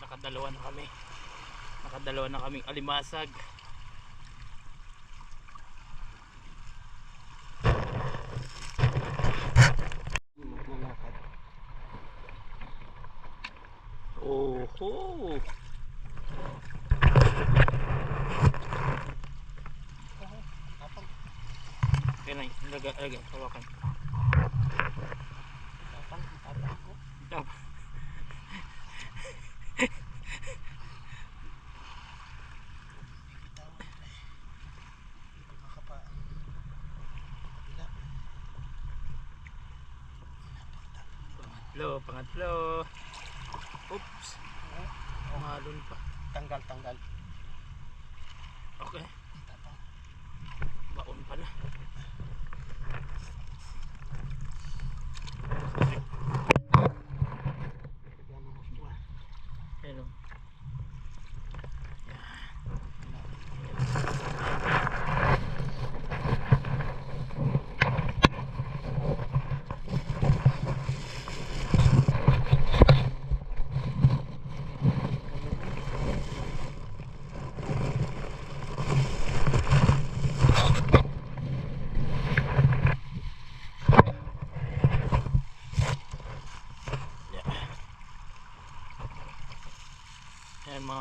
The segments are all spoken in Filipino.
nakadalawa na kami nakadalawa na kaming alimasag Nalakad. Oho! Kaya na, ilagay, ilagay, hawakan. Pangatlo, pangatlo. Oops. Malun pa. Tanggal, tanggal. Okay, Tapang. baon pala. Bigyan ng gusto ah. Ayun o.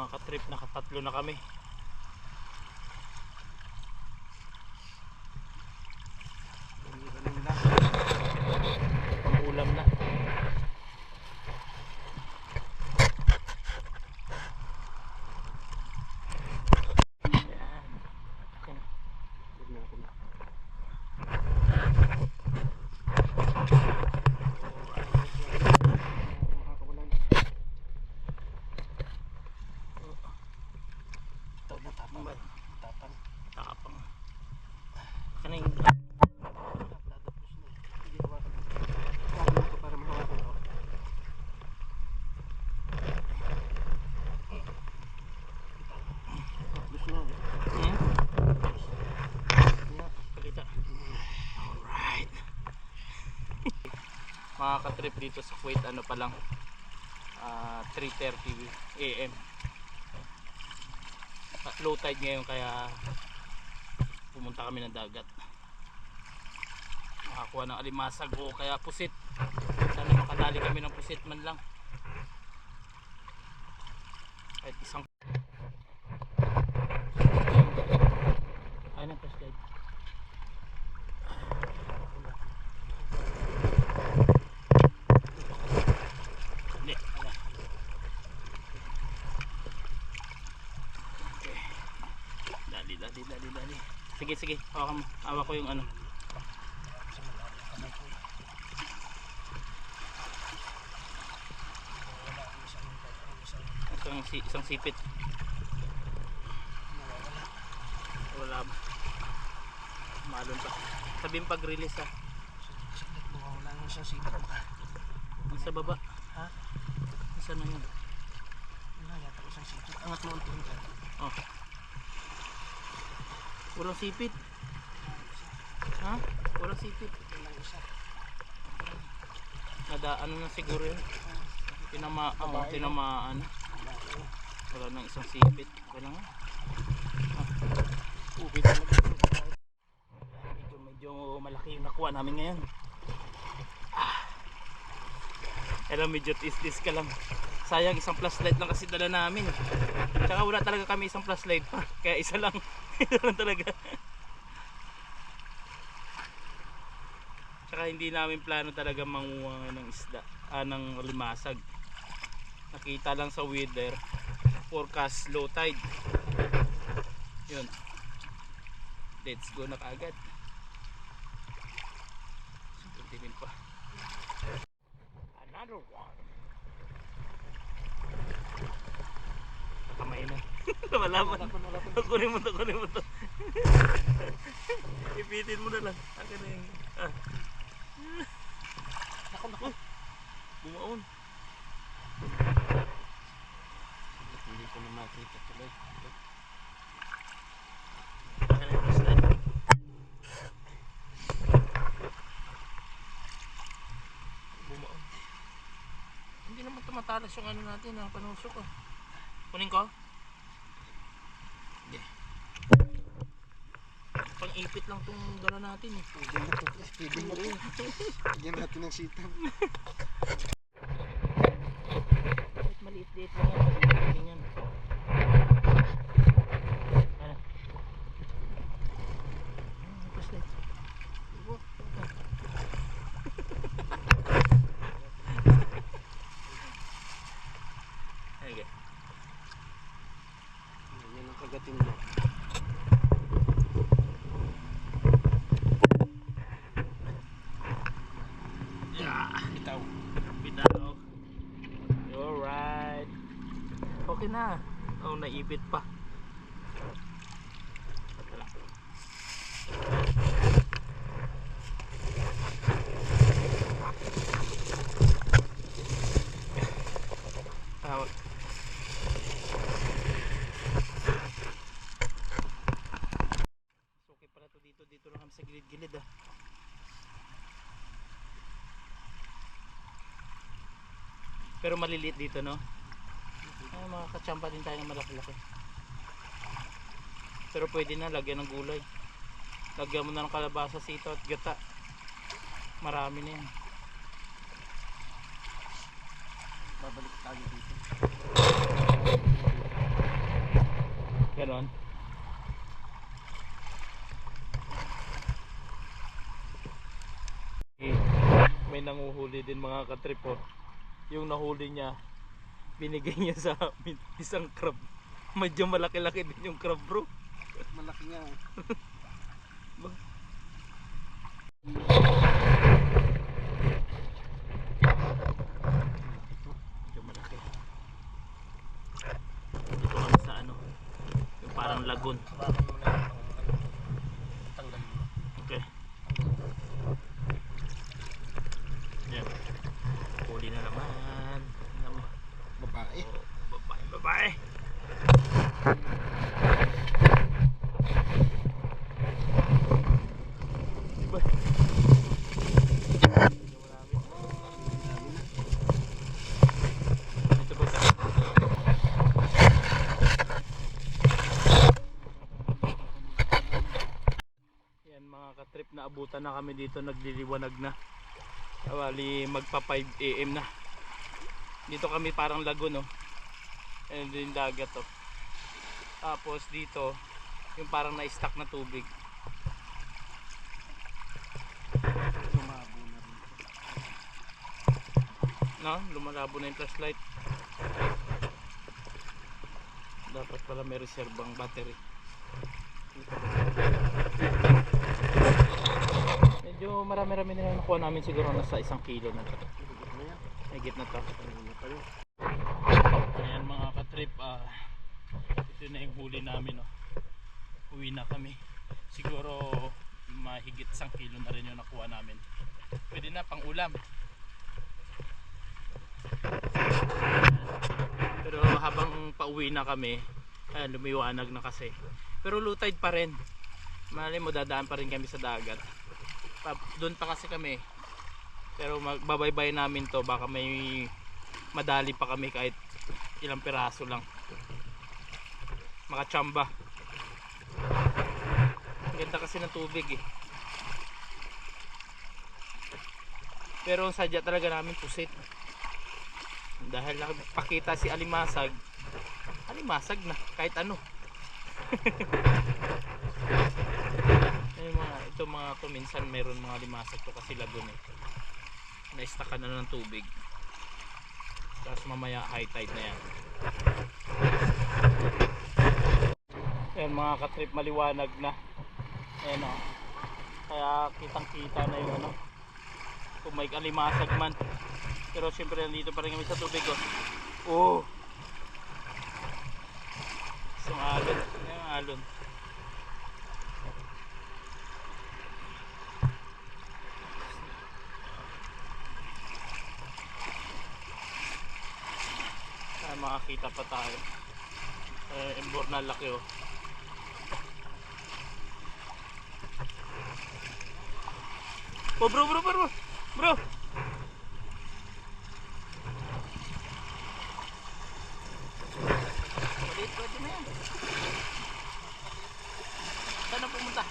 Ayan mga katrip, nakatatlo na kami. Ganun lang. Pang ulam na. Ayan. Okay na. Huwag na ako na. Makakawalan. Ito na tapang. Ba- Tapang. Tapang. Kaning Dadapos na eh. Sige, hawakan mo. Hawakan mo ito para mahawakan ko. Tapos na eh. hmm? Nga. Palita. Alright. Mga katrip dito sa Kuwait, ano pa lang, ah, 3.30 AM. Ah, Low tide ngayon kaya pumunta kami ng dagat. Makakuha ng alimasag o kaya pusit. Sana makadali kami ng pusit man lang. Kahit isang Ayun ang flashlight. Hindi, wala. Okay. Dali, dali, dali. Sige, sige. Hawakan mo. Hawak ko yung ano. Wala isang ang isang Isang, si- isang sipit. Wala ba? Malon pa. Sabihin pag-release ha. Saglit nawawala ang isang sipit mo. Sa baba. Ha? Isa na yun. Wala yata isang sipit. Angat mo ang tingin ka. Oh. Walang sipit. Ha? Walang sipit. Isa. Nadaan na siguro yun. Tinama, oh, tinamaan. Wala nang isang sipit. Wala nga. Ubi talaga. Medyo, medyo malaki yung nakuha namin ngayon. Ah. Pero medyo tis-tis ka lang. Sayang isang flashlight lang kasi dala namin. Tsaka wala talaga kami isang flashlight pa. Kaya isa lang. lang talaga. Tsaka hindi namin plano talaga manguha ng isda. Ah, ng limasag. Nakita lang sa weather. Forecast low tide. Yun. Let's go na kaagad. Continuin pa. Another one. Kamay na. Wala man. Kunin mo to, kunin mo to. Ipitin mo na lang. Akin na yung... Ah. Ako, naku. Bumaon. Hindi ko na makita tuloy. Bumaon. Hindi naman tumatalas yung ano natin, ang panusok ah. Kunin ko? Hindi. Pang ipit lang tong dala natin eh. Pwede na to. Pwede na rin. Lagyan natin ng. Kahit maliit-liit lang yan. Maliit yan. Flashlight. Okay. Yan ang kagatin mo. Yeah. Bitaw. Bitaw. Alright. Okay na. Oh, naipit pa. Wala. Tawag. So, okay pala to dito. Dito lang kami sa gilid-gilid ah. Pero maliliit dito, no? Ay, makakachamba din tayo ng malaki-laki. Pero pwede na, lagyan ng gulay. Lagyan mo na ng kalabasa, sito at gata. Marami na yan. Babalik tayo dito. Ganon. May nanguhuli din mga katrip oh. Yung nahuli niya, binigay niya sa amin isang crab. Medyo malaki-laki din yung crab bro. Malaki nga. eh. Medyo malaki. Dito kami sa ano, yung parang lagoon. Hawakan mo na yung tanggal mo. Okay. Yan. Huli na naman. Nam Babae. oh, babae, babae. Diba? Medyo marami. Ito ba Yan mga katrip na abutan na kami dito nagliliwanag na. Awali magpa 5 AM na. Dito kami parang lagoon no. And din dagat to. Tapos dito yung parang na-stuck na tubig. No, lumalabo na yung flashlight. Dapat pala may reserbang battery. Medyo marami-rami na nakuha namin siguro nasa isang kilo na to. Higit na yan. Higit na to. Kanina pa yun. Ayan katrip, ah, ito na yung huli namin. Oh. Uwi na kami. Siguro mahigit isang kilo na rin yung nakuha namin. Pwede na pang ulam. Pero habang pauwi na kami, ayan, lumiwanag na kasi. Pero low pa rin. Malay mo dadaan pa rin kami sa dagat. Pa, doon pa kasi kami. Pero magbabaybay namin to baka may madali pa kami kahit ilang piraso lang. Makachamba. Ang ganda kasi ng tubig eh. Pero ang sadya talaga namin pusit. Dahil nakapakita si Alimasag, Alimasag na, kahit ano. Mga, ito mga to minsan meron mga limasag to kasi lagun eh. Na-stackan na ng tubig. Tapos mamaya high tide na yan. Ayan mga katrip maliwanag na. Ayan o. Kaya kitang kita na yung ano. Kung may kalimasag man. Pero siyempre nandito pa rin kami sa tubig oh. Oh! Isang alon. Ayan ang alon. Makakita pa tayo. Eh, embor na laki oh. Oh bro, bro, bro, bro. Bro. pwede na yan. Saan na pumunta?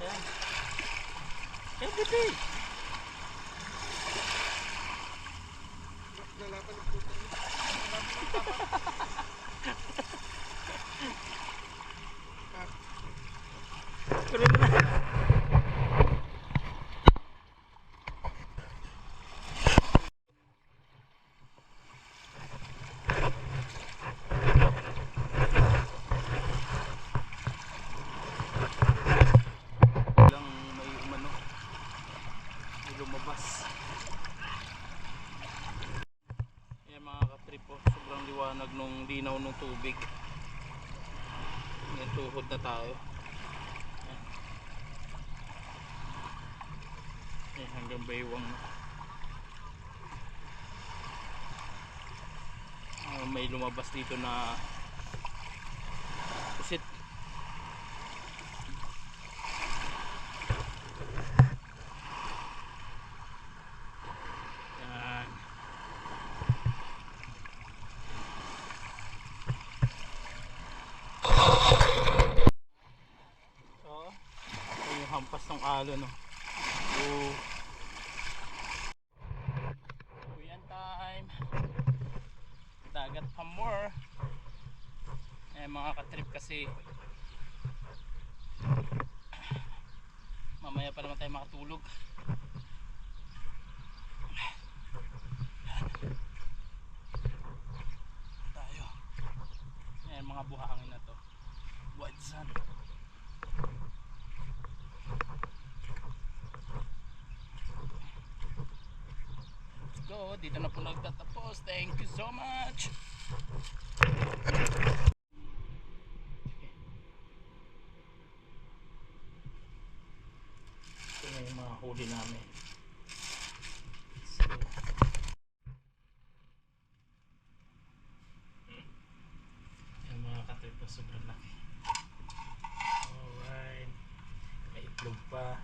Ayan. Eh, dito eh. Lalapan ng puto. Tuloy mo na. Lang may umano. May lumabas. Yan mga katrip po, sobrang liwanag nung linaw ng tubig. Yan tuhod na tayo. Yan. Yan hanggang baywang na. Ah, may lumabas dito na pusit. Yan. Oo. Ito yung alon, no. Oh. Uyan time. Dagat pa more. Eh mga katrip kasi mamaya pa naman tayo makatulog. Tayo. Eh mga buhangin na to. White sand. Go. Dito na po nagtatapos. Thank you so much. Ito na yung mga huli namin. Yung mga katrip na sobrang laki. Alright. May itlog pa.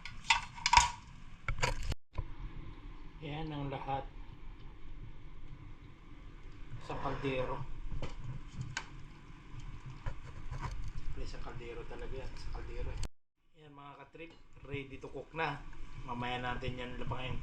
Yan ang lahat sa kaldero. Pre, sa kaldero talaga yan. Sa kaldero. eh. Yan mga katrip, ready to cook na. Mamaya natin yan lapangin.